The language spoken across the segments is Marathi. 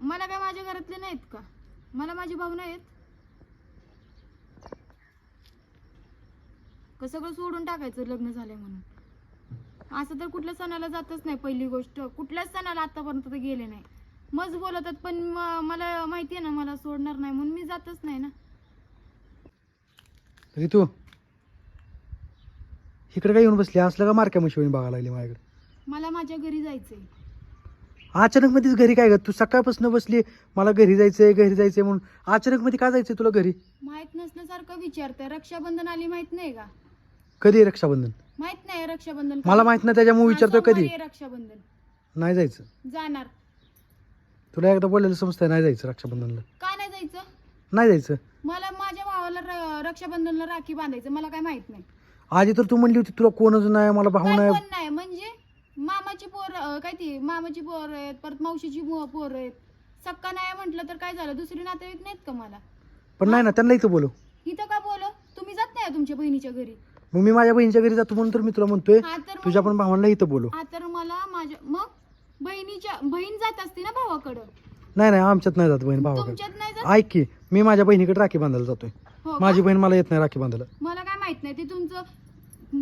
मला काय माझ्या घरातले नाहीत का? मला माझे भाऊ नाहीत. का सगळं सोडून टाकायचं लग्न झालंय म्हणून? असं तर कुठल्या सणाला जातच नाही पहिली गोष्ट. कुठल्याच सणाला आतापर्यंत तर गेले नाही. मज बोलतात पण मला माहिती आहे ना मला सोडणार नाही म्हणून मी जातच नाही ना. रितू इकडे काय येऊन बसली? असलं का मारक्या मशिवानी बघायला लागली माझ्याकडे? मला माझ्या घरी जायचंय. अचानक मध्येच घरी काय ग? तू सकाळपासून बसली मला घरी जायचंय घरी जायचंय म्हणून. अचानक मध्ये का जायचंय तुला घरी? माहीत नसल्यासारखं विचारतंय. रक्षाबंधन आली माहीत नाही का? कधी रक्षाबंधन? माहीत नाही रक्षाबंधन मला माहीत नाही त्याच्यामुळे विचारतो कधी? रक्षाबंधन. नाही जायचं. जाणार. तुला एकदा बोललेलं समजतंय नाही जायचं रक्षाबंधनला. का नाही जायचं? नाही जायचं. मला माझ्या भावाला र- रक्षाबंधनला राखी बांधायचं मला काय माहीत नाही. आधी तर तू म्हणली होती तुला कोणच नाही मला भाऊ काय नाही. कोण नाही? म्हणजे मामाची पोर अं, काय ती मामाची पोर आहेत परत मावशीची मु- पोर आहेत. सक्का नाही म्हटलं तर काय झालं? दुसरी नातेवाईक नाहीत का मला? पण नाही ना त्यांना इथं बोलव. इथं का बोल तुम्ही जात नाही तुमच्या बहिणीच्या घरी? मग मी माझ्या बहिणीच्या घरी जातो म्हणून तर मी तुला म्हणतोय हा तर मग- तुझ्या पण भावांना इथं बोलव. हा तर मला माझ्या मग? बहिणीच्या बहीण जात असते ना भावाकडं? नाही नाही आमच्यात नाही जात बहीण भावाकडे. तुमच्यात नाही जात? ऐक की मी माझ्या बहिणीकडे राखी बांधायला जातोय. हो का? माझी बहीण मला येत नाही राखी बांधायला. मला काय माहीत नाही ते तुमचं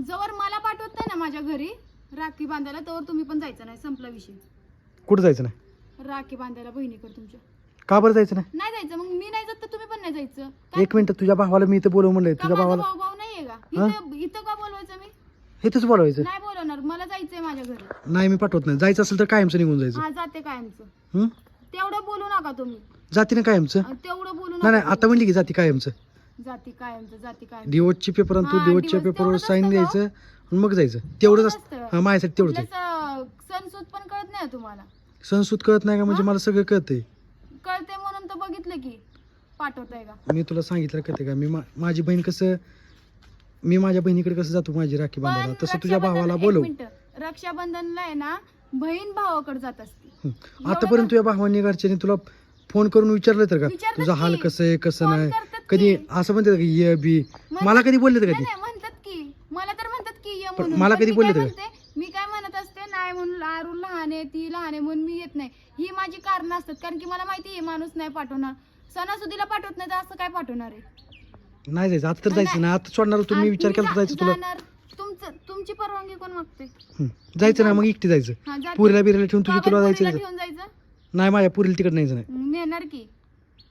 जवळ मला पाठवत नाही ना माझ्या घरी? राखी बांधायला तर तुम्ही पण जायचं नाही संपला विषय. कुठं जायचं नाही? राखी बांधायला बहिणीकडे तुमच्या. का बरं जायचं नाही? नाही जायचं मग मी नाही जात तर तुम्ही पण नाही जायचं. काय? एक मिनिट तुझ्या भावाला मी इथं बोलव म्हणलंय का तुझ्या माझा भावाला भाऊ भाऊ नाहीये का? इथं इथं का बोलवायचं मी? इथंच बोलवायचं. नाही बोलवणार मला जायचंय माझ्या घरी. नाही मी पाठवत नाही. जायचं असेल तर कायमचं निघून जायचं. हा जाते कायमचं. हं? तेवढं बोलू नका तुम्ही. जाती ना कायमचं? अं, तेवढं बोलू नाही नका नाही आता म्हणली की जाती कायमचं. जाती कायमचं जाती कायम डिवोचची पेपर आणि तू हा, divorce पेपरवर तेवढंच साईन असतं? द्यायचं. आणि मग जायचं. तेवढंच असतं. हा माझ्यासाठी तेवढंच आहे. कुठल्याच सणसूद पण कळत नाही तुम्हाला? संस्कृत कळत नाही का? म्हणजे मला सगळं कळतंय. कळते म्हणून तर बघितलं की पाठवताय का? मी तुला सांगितलं कळते का? मी मा- माझी बहीण कसं मी माझ्या बहिणीकडे कसं जातो माझी राखी बांधायला? पण तसं तुझ्या रक्षाबंधन- भावाला एक बोलव. मिनिटं. रक्षाबंधनला आहे ना बहीण भावाकडे जात असते. हं. आतापर्यंत तुझ्या भावांनी घरच्यांनी तुला फोन करून विचारलं तर का? विचारतात तुझा हाल की. कसं आहे कसं नाही? करतात कधी की. असं म्हणतात का ये बी? मला कधी बोलले का नाही, म्हणतात की मला तर म्हणतात की ये पण म्हणून मला पण कधी बोलले काय होते म्हणते मी काय म्हणत असते नाही म्हणून आरू लहान आहे ती लहान आहे म्हणून मी येत नाही. ही माझी कारण असतात कारण की मला माहिती आहे माणूस नाही पाठवणार. सणासुदीला पाठवत नाही तर असं काय पाठवणार आहे? नाही जायचं आता तर जायचं ना आता सोडणार तुम्ही विचार केला तर जा- जायचं तुला. जाणार. तुमचं तुमची परवानगी कोण मागते? हं. जायचं ना मग एकटी जायचं. हा, जाते. पुरीला बिरीला ठेवून तुझी तुला जायचं पोरीला जायचं. ठेवून जायचं? नाही माझ्या पुरीला तिकडे नाही नाही मग नेणार की?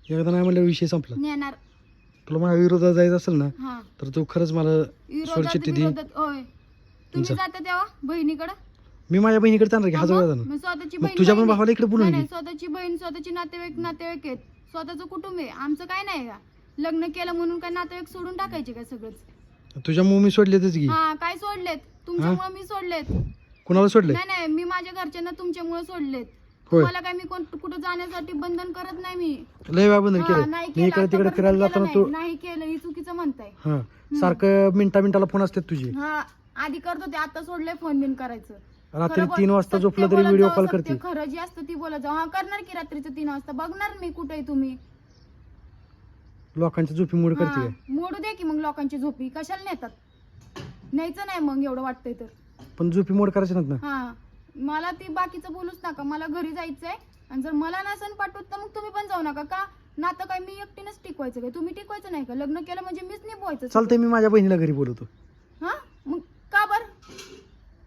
एकदा नाही म्हणलं विषय संपला. नेणार. तुला माझ्या विरोधात जायचं असेल ना हा. तर तू खरंच मला विरोधात दे विरोधात होय. तुम्ही जा. जाता तेव्हा बहिणीकडे? मी माझ्या बहिणीकडे जाणार की हजार जाणार. मग स्वतःची मग बहीण तुझ्या पण बहीण. भावाला इकडे बोलून नाही. नाही, स्वतःची बहीण स्वतःची नातेवाईक नातेवाईक आहेत. स्वतःचं कुटुंब आहे. आमचं काय नाही का? लग्न केलं म्हणून काय नातेवाईक सोडून टाकायचे का सगळंच? तुझ्या मी सोडलेतच की. हा काय सोडलेत? तुमच्यामुळे मी सोडलेत. कुणाला सोडले नाही नाही मी माझ्या घरच्यांना तुमच्यामुळे सोडलेत. होय. मला काय मी कोण कुठं जाण्यासाठी बंधन करत नाही मी? लय वेळा बंधन हा, केलं नाही मी केलं, इकडे तिकडे आतापर्यंत फिरायला केलं जाताना नाही. केलं ही चुकीचं म्हणताय. हा. सारखं मिनिटा मिनिटाला फोन असतात तुझी. हा. आधी करत होते आता सोडलंय फोन बिन करायचं. रात्री खरं बोल- तीन वाजता सत्य झोपलं तरी बोलत व्हिडिओ कॉल सत्य करते खरं जी असतं ती बोलत जाऊ हा करणार की रात्रीचं तीन वाजता? बघणार मी कुठे तुम्ही. लोकांची झोपी मोड करते हा, काय मोडू दे की मग लोकांची झोपी. कशाला नेतात? न्यायचं नाही मग एवढं वाटतंय तर. पण झोपी मोड करायची नाहीत ना? हा मला ती बाकीचं बोलूच नका. मला घरी जायचंय आणि जर मला नसन पाठवत तर मग तुम्ही पण जाऊ नका. का? नातं काय मी एकटीनंच टिकवायचं काय? तुम्ही टिकवायचं नाही का? लग्न केलं म्हणजे मीच निभवायचं चालतंय मी माझ्या बहिणीला घरी बोलवतो. हा? मग का बर?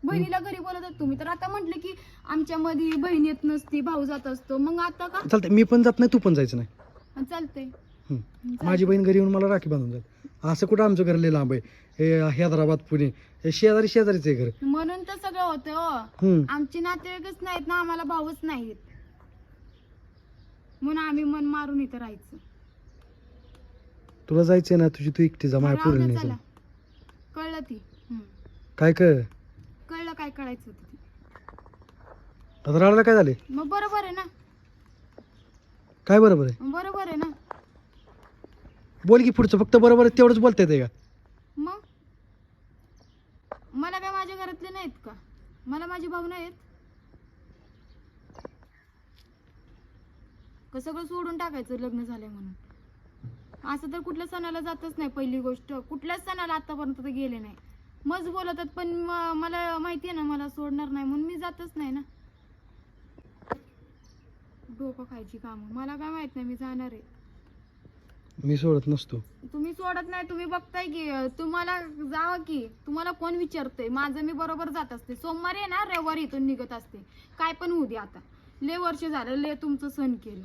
बहिणीला घरी बोलवतात तुम्ही. तर आता म्हटले की आमच्या मध्ये बहीण येत नसती भाऊ जात असतो. मग आता का? चालतंय मी पण जात नाही तू पण जायचं नाही. चालतंय. हं. माझी बहीण घरी येऊन मला राखी बांधून जात. असं कुठं आमचं घर लय लांब आहे? हे हैदराबाद पुणे. हे शेजारी शेजारीच आहे घर. म्हणून तर सगळं होतं हो. आमची नातेवाईकच नाहीत ना आम्हाला भाऊच नाहीत. म्हणून आम्ही मन मारून इथं राहायचं. तुला जायचंय ना तुझी तू एकटी जा माझ्या राहू पुढे दे, नाही चला. जाऊ. कळलं ती. काय कर कळलं काय कळायचं होतं ते. आता काय झाले? मग बरोबर आहे ना. काय बरोबर आहे? मग बरोबर आहे ना. बोल की पुढचं फक्त बरोबर आहे तेवढंच बोलता येते का? मग? मला काय माझ्या घरातले नाहीत का? मला माझे भाऊ नाहीत? का सगळं सोडून टाकायचं लग्न झालंय म्हणून? असं तर कुठल्या सणाला जातच नाही पहिली गोष्ट. कुठल्याच सणाला आतापर्यंत तर गेले नाही. मज बोलतात पण मला माहिती आहे ना मला सोडणार नाही म्हणून मी जातच नाही ना. डोकं खायची कामं. मला काय माहीत नाही मी जाणार आहे. मी सोडत नसतो. तुम्ही सोडत नाही तुम्ही बघताय की तुम्हाला जावं की तुम्हाला कोण विचारतंय? माझं मी बरोबर जात असते. सोमवारी आहे ना रविवारी इथून निघत असते. काय पण होऊ दे आता. ले वर्ष झालं ले तुमचं सण केलं.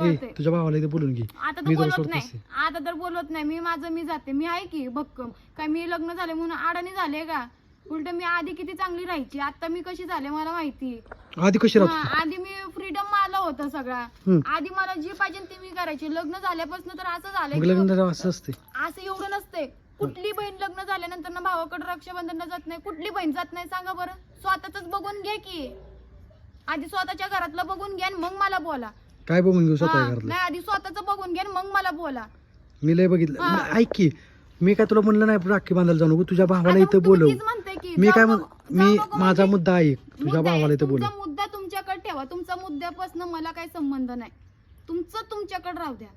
ए कळतंय. तुझ्या भावाला इथे बोलून घे. आता तर मी तुला बोलत नाही. आता तर बोलत नाही. मी माझं मी जाते. मी आहे की भक्कम. काय मी लग्न झाले म्हणून आडाणी झाले का? उलट मी आधी किती चांगली राहायची? आता मी कशी झाले मला माहिती. आधी कशी राहत? आधी मी फ्रीडम मला होता सगळा. हम्म. आधी मला जी पाहिजे ती मी करायची. लग्न झाल्यापासून तर असं मग की लग्न झाल्यावर असं असते असं एवढं नसते कुठली बहीण लग्न झाल्यानंतर ना भावाकडे रक्षाबंधनला जात नाही? कुठली बहीण जात नाही? सांगा बरं. स्वतःच बघून घ्या की. आधी स्वतःच्या घरातलं बघून घ्या आणि मग मला बोला. काय बघून घेऊ स्वतः हा, घरातलं? नाही आधी स्वतःच बघून आणि मग मला बोला. मी लय बघितलं. हा. ऐक की मी काय तुला म्हणलं नाही राखी बांधायला जाऊ नको तुझ्या भावाला आता इथं तुम्ही बोलव. तीच की मी जाऊ काय म्हण नको- जाऊ मी नको माझा म्हणजे मुद्दा ऐक तुझ्या मुद्दा आहे. भावाला इथं बोलव. तुमचा मुद्दा तुमच्याकडे ठेवा तुमचा मुद्द्यापासून मला काही संबंध नाही. तुमचं तुमच्याकडे राहू द्या.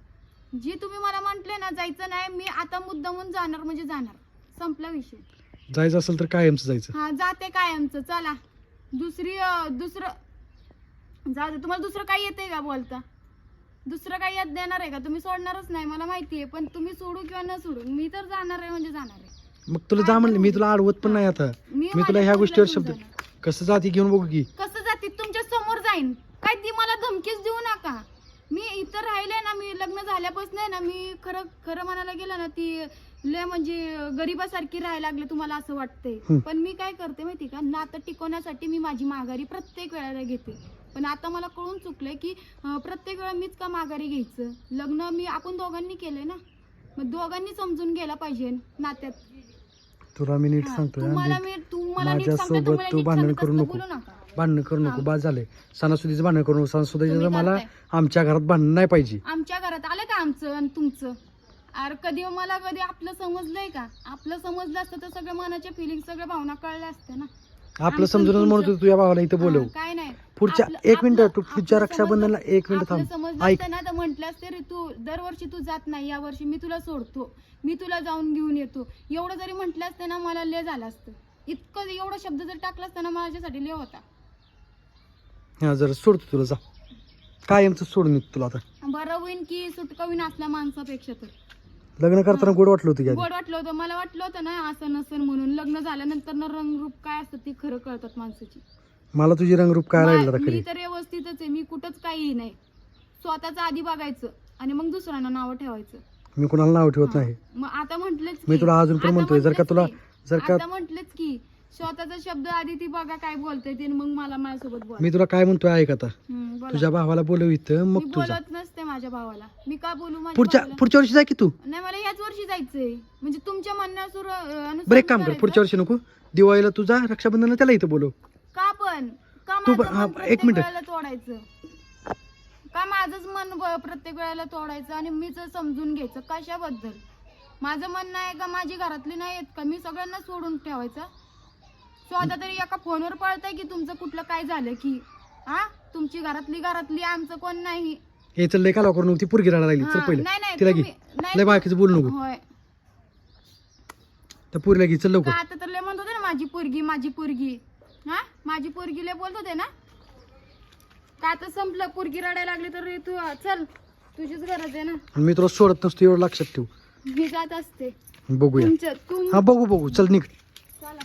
जे तुम्ही मला म्हंटले ना जायचं नाही मी आता मुद्दा म्हणून जाणार म्हणजे जाणार. संपला विषय. जायचं असेल तर कायमचं जायचं. हा जाते कायमचं चला. दुसरी अं, दुसरं जाऊ दे तुम्हाला दुसरं काही येतंय का बोलता? दुसरं काही याद देणार आहे का? तुम्ही सोडणारच नाही मला माहिती आहे पण तुम्ही सोडू किंवा न सोडू मी तर जाणार आहे म्हणजे जाणार आहे. मग तुला जा म्हणलं मी तुला अडवत पण नाही आता. मी तुला माझ्या ह्या गोष्टीवर घेऊन शब्द जाणार. कसं जाती घेऊन बघू की? कसं जाते? तुमच्यासमोर जाईन. काय ती मला धमकीच देऊ नका. मी इथं राहिले ना मी लग्न झाल्यापासून आहे ना मी खरं खरं म्हणायला गेलं ना ती लय म्हणजे गरिबासारखी राहायला लागले तुम्हाला असं वाटतंय. हं. पण मी काय करते माहिती का? नातं टिकवण्यासाठी मी माझी माघारी प्रत्येक वेळेला घेते. पण आता मला कळून चुकलंय की अं, प्रत्येक वेळा मीच का माघारी घ्यायचं? लग्न मी आपण दोघांनी केलंय ना? मग दोघांनी समजून घ्यायला पाहिजे नात्यात. तुला मी नीट हा, सांगतोय तुम्हाला नीट. मी तुम्हाला नीट सांगते माझ्यासोबत तुम्हाला तू नीट भांडण सांगत करू असतं नको. बोलू नका. भांडणं करू नको हा. बाद झाले सणासुदीचं भांडण करू नको. सणासुदीचं तुम्ही मला. आमच्या घरात भांडण नाही पाहिजे. आमच्या घरात आलं का आमचं आणि तुमचं? अरे कधी मला कधी आपलं समजलंय का? आपलं समजलं असतं तर सगळं मनाच्या फिलिंग सगळ्या भावना कळल्या असत्या ना. आपलं समजूनच तुमचं- म्हणतो तुझ्या भावाला इथं बोलव. हा, काय नाही. पुढच्या आपलं- एक मिनिट आपलं- तू पुढच्या आपलं रक्षाबंधनला समजलं- एक मिनिट आपलं थांब. समजलं ऐक. असतं ना तर म्हटलं असते रे तू दरवर्षी तू जात नाही या वर्षी मी तुला सोडतो. मी तुला जाऊन घेऊन येतो. एवढं जरी म्हटलं असतं ना मला ले झालं असतं. इतकं एवढा शब्द जर टाकला असता ना माझ्यासाठी ले होता. हा जरा सोडतो तुला जा. कायमचं सोडून येतो तुला आता. बरं होईन की सुटका होईन असल्या माणसापेक्षा तर. लग्न करताना गोड वाटलं होतं की आधी? गोड वाटलं होतं. मला वाटलं होतं ना असं नसन म्हणून. लग्न झाल्यानंतर ना रंगरूप काय असतं ते खरं कळतात माणसाची. मला तुझी रंगरूप काय राहिलं मा- खरी? तर व्यवस्थितच आहे. मी कुठंच काही नाही. स्वतःच आधी बघायचं आणि मग दुसऱ्यांना नावं ठेवायचं. मी कुणाला नाव ठेवत. नाही. मग आता म्हंटलच मी तुला अजून पण म्हणतोय जर का तुला जर का आता म्हंटलच की स्वतःचा शब्द आधी ती बघा काय बोलते ते मग मला माझ्यासोबत बोल. मी तुला काय म्हणतोय ऐक आता. तुझ्या भावाला बोलव इथं मी मग तुझा. बोलत नसते माझ्या भावाला. मी का बोलू माझ्या पुढच्या भावाला? पुढच्या वर्षी जा की तू. नाही मला याच वर्षी जायचंय. म्हणजे तुमच्या म्हणण्यासुर बरं एक काम कर पुढच्या वर्षी नको. दिवाळीला तुझा रक्षाबंधनला त्याला इथं बोलव. का पण? का तू माझं हा, मन एक मिनिट. वेळेला तोडायचं? का माझंच मन ब- प्रत्येक वेळेला तोडायचं आणि मीच समजून घ्यायचं? कशाबद्दल? माझं म्हणणं आहे का? माझी घरातली नाही येत का? मी सगळ्यांना सोडून ठेवायचं? स्वतः तरी एका फोनवर पळतंय की तुमचं कुठलं काय झालं की हा? तुमची घरातली घरातली आमचं कोण नाही. हे चल लय काला करू नको ती पुरगी राहायला लागली चल हा, पहिलं. नाही नाही तिला घे. तुम्ही- नाही, लय बाकीचं बोलू नको. होय. त्या पुरीला घे चल का लवकर आता तर लय म्हणत होते ना माझी पोरगी माझी पोरगी. हा? माझी पोरगी लय बोलत होते ना? का आता संपलं? पोरगी रडायला लागली तर तू चल तुझीच गरज आहे ना? आणि मी तुला सोडत नसतो एवढं लक्षात ठेव. मी जात असते. बघूया. तुमच्या तुम हा बघू बघू. चल निघ. चला.